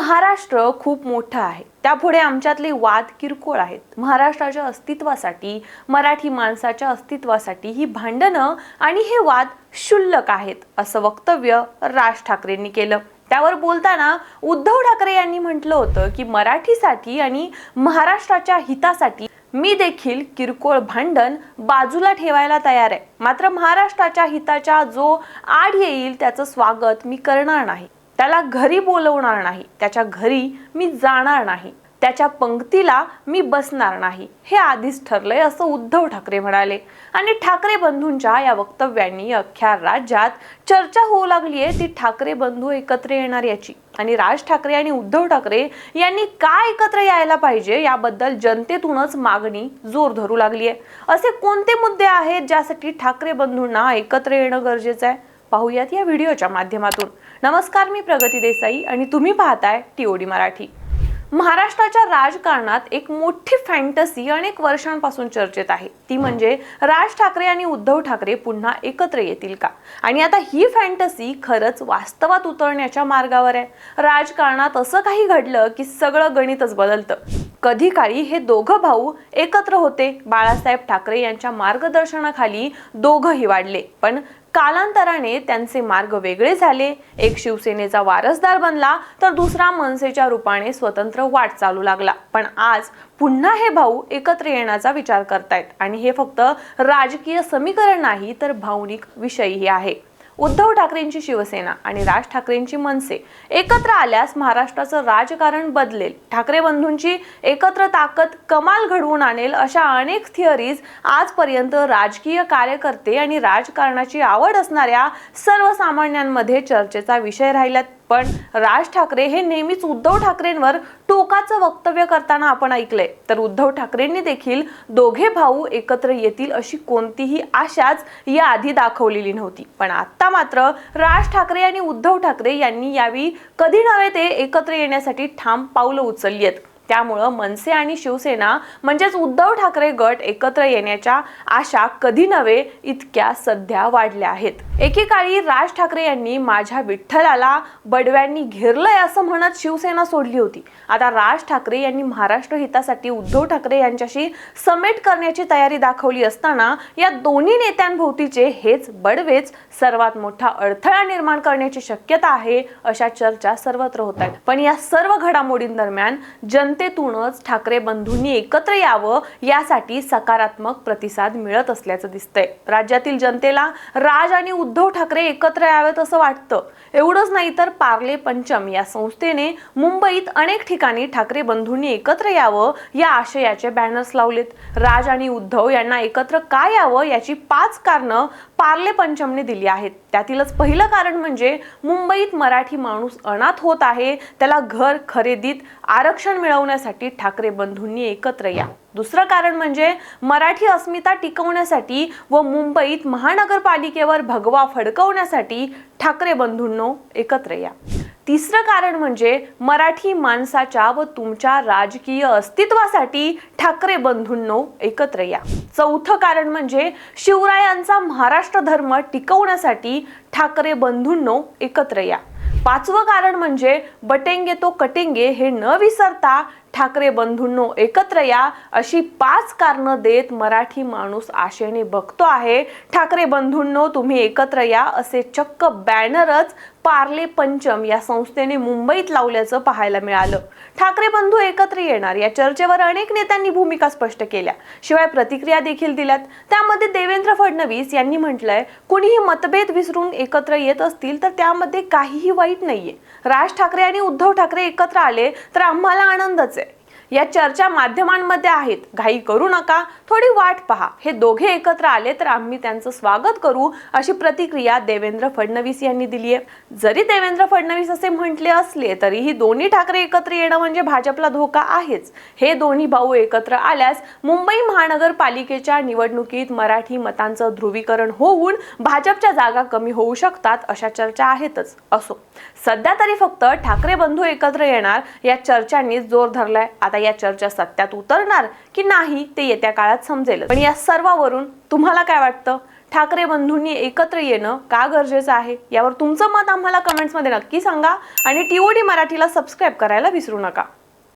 महाराष्ट्र खूप मोठं आहे. त्यापुढे आमच्यातले वाद किरकोळ आहेत. महाराष्ट्राच्या अस्तित्वासाठी मराठी माणसाच्या अस्तित्वासाठी ही भांडणं आणि हे वाद क्षुल्लक आहेत असं वक्तव्य राज ठाकरेंनी केलं. त्यावर बोलताना उद्धव ठाकरे यांनी म्हटलं होतं की मराठीसाठी आणि महाराष्ट्राच्या हितासाठी मी देखील किरकोळ भांडण बाजूला ठेवायला तयार आहे. मात्र महाराष्ट्राच्या हिताच्या जो आड येईल त्याचं स्वागत मी करणार नाही. त्याला घरी बोलवणार नाही. त्याच्या घरी मी जाणार नाही. त्याच्या पंक्तीला मी बसणार नाही. हे आधीच ठरलंय असं उद्धव ठाकरे म्हणाले. आणि ठाकरे बंधूंच्या या वक्तव्यांनी अख्ख्या राज्यात चर्चा होऊ लागली आहे ती ठाकरे बंधू एकत्र येणार याची. आणि राज ठाकरे आणि उद्धव ठाकरे यांनी काय एकत्र यायला पाहिजे याबद्दल जनतेतूनच मागणी जोर धरू लागली आहे असे कोणते मुद्दे आहेत ज्यासाठी ठाकरे बंधूंना एकत्र येणं गरजेचं आहे? पाहूयात या व्हिडिओच्या माध्यमातून. नमस्कार मी प्रगती देसाई आणि तुम्ही पाहताय टीओडी मराठी. महाराष्ट्राच्या राजकारणात एक मोठी फॅन्टसी अनेक वर्षांपासून चर्चेत आहे. ती म्हणजे राज ठाकरे आणि उद्धव ठाकरे पुन्हा एकत्र येतील का? आणि आता ही फॅन्टसी खरंच वास्तवात उतरण्याच्या मार्गावर आहे. राजकारणात असं काही घडलं की सगळं गणितच बदलतं. कधी काळी हे दोघं भाऊ एकत्र होते. बाळासाहेब ठाकरे यांच्या मार्गदर्शनाखाली दोघंही वाढले. पण कालांतराने त्यांचे मार्ग वेगळे झाले. एक शिवसेनेचा वारसदार बनला तर दुसरा मनसेच्या रूपाने स्वतंत्र वाट चालू लागला. पण आज पुन्हा हे भाऊ एकत्र येण्याचा विचार करतायत. आणि हे फक्त राजकीय समीकरण नाही तर भावनिक विषयही आहे. उद्धव ठाकरेंची शिवसेना आणि राज ठाकरेंची मनसे एकत्र आल्यास महाराष्ट्राचं राजकारण बदलेल. ठाकरे बंधूंची एकत्र ताकद कमाल घडवून आणेल अशा अनेक थिअरीज आजपर्यंत राजकीय कार्यकर्ते आणि राजकारणाची आवड असणाऱ्या सर्वसामान्यांमध्ये चर्चेचा विषय राहिल्यात पण राज ठाकरे हे नेहमीच उद्धव ठाकरेंवर टोकाचं वक्तव्य करताना आपण ऐकलंय. तर उद्धव ठाकरेंनी देखील दोघे भाऊ एकत्र येतील अशी कोणतीही आशाच या आधी दाखवलेली नव्हती. पण आता मात्र राज ठाकरे आणि उद्धव ठाकरे यांनी यावेळी कधी नव्हे ते एकत्र येण्यासाठी ठाम पावलं उचलली आहेत. त्यामुळं मनसे आणि शिवसेना म्हणजेच उद्धव ठाकरे गट एकत्र येण्याच्या आशा कधी नव्हे इतक्या सध्या वाढल्या आहेत. एकेकाळी राज ठाकरे यांनी माझ्या विठ्ठलाला बडव्यांनी घेरलंय असं म्हणत शिवसेना सोडली होती. आता राज ठाकरे यांनी महाराष्ट्र हितासाठी उद्धव ठाकरे यांच्याशी समेट करण्याची तयारी दाखवली असताना या दोन्ही नेत्यांभोवतीचे हेच बडवेच सर्वात मोठा अडथळा निर्माण करण्याची शक्यता आहे अशा चर्चा सर्वत्र होत आहेत. पण या सर्व घडामोडींदरम्यान जनतेतूनच ठाकरे बंधूंनी एकत्र यावं यासाठी सकारात्मक प्रतिसाद मिळत असल्याचं दिसतंय. राज्यातील जनतेला राज आणि उद्धव ठाकरे एकत्र यावेत असं वाटतं. एवढंच नाही तर पार्ले पंचम या संस्थेने मुंबईत अनेक ठिकाणी ठाकरे बंधूंनी एकत्र यावं या आशयाचे बॅनर्स लावलेत. राज आणि उद्धव यांना एकत्र का यावं याची पाच कारणं पार्ले पंचमने दिली आहेत. त्यातीलच पहिलं कारण म्हणजे मुंबईत मराठी माणूस अनाथ होत आहे त्याला घर खरेदीत आरक्षण मिळवण्यासाठी ठाकरे बंधूंनी एकत्र या. दुसरं कारण म्हणजे मराठी अस्मिता टिकवण्यासाठी व मुंबईत महानगरपालिकेवर भगवा फडकवण्यासाठी ठाकरे बंधूंनो एकत्र या. तिसरं कारण म्हणजे मराठी माणसाच्या व तुमच्या राजकीय अस्तित्वासाठी ठाकरे बंधूंनो एकत्र या. चौथं कारण म्हणजे शिवरायांचा महाराष्ट्र धर्म टिकवण्यासाठी ठाकरे बंधूंनो एकत्र या. पाचवं कारण म्हणजे बटेंगे तो कटेंगे हे न विसरता ठाकरे बंधूंनो एकत्र या अशी पाच कारणं देत मराठी माणूस आशेने बघतो आहे. ठाकरे बंधूंनो तुम्ही एकत्र या असे चक्क बॅनरच पार्ले पंचम या संस्थेने मुंबईत लावल्याचं पाहायला मिळालं. ठाकरे बंधू एकत्र येणार या चर्चेवर अनेक नेत्यांनी भूमिका स्पष्ट केल्या. शिवाय प्रतिक्रिया देखील दिल्यात. त्यामध्ये देवेंद्र फडणवीस यांनी म्हटलंय कुणीही मतभेद विसरून एकत्र येत असतील तर त्यामध्ये काहीही वाईट नाहीये. राज ठाकरे आणि उद्धव ठाकरे एकत्र आले तर आम्हाला आनंदच आहे. या चर्चा माध्यमांमध्ये आहेत. घाई करू नका थोडी वाट पहा. हे दोघे एकत्र आले तर आम्ही त्यांचं स्वागत करू अशी प्रतिक्रिया देवेंद्र फडणवीस यांनी दिली आहे जरी देवेंद्र फडणवीस असे म्हटले असले तरीही दोन्ही ठाकरे एकत्र येणं म्हणजे भाजपला धोका आहेच. हे दोन्ही भाऊ एकत्र आल्यास मुंबई महानगरपालिकेच्या निवडणुकीत मराठी मतांचं ध्रुवीकरण होऊन भाजपच्या जागा कमी होऊ शकतात अशा चर्चा आहेतच. असो. सध्या तरी फक्त ठाकरे बंधू एकत्र येणार या चर्चांनी जोर धरलाय. आता या चर्चा सत्यात उतरणार की नाही ते येत्या काळात समजेल पण या सर्वावरून तुम्हाला काय वाटतं? ठाकरे बंधूंनी एकत्र येणं का गरजेचं आहे? यावर तुमचं मत आम्हाला कमेंट्समध्ये नक्की सांगा आणि टीओडी मराठीला सबस्क्राईब करायला विसरू नका.